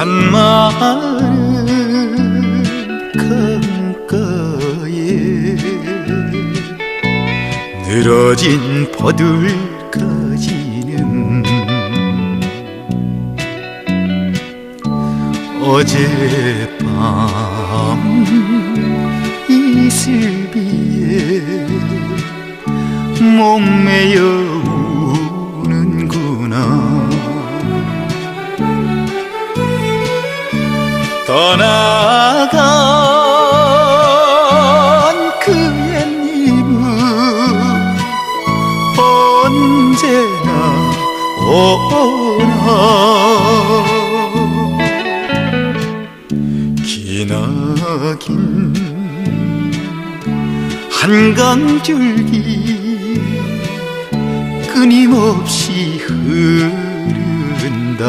한마는 강가에 늘어진 버들가지는 어젯밤 이슬비에 목매여 떠나간 그 옛님은 언제나 오나. 기나긴 한강 줄기 끊임없이 흐른다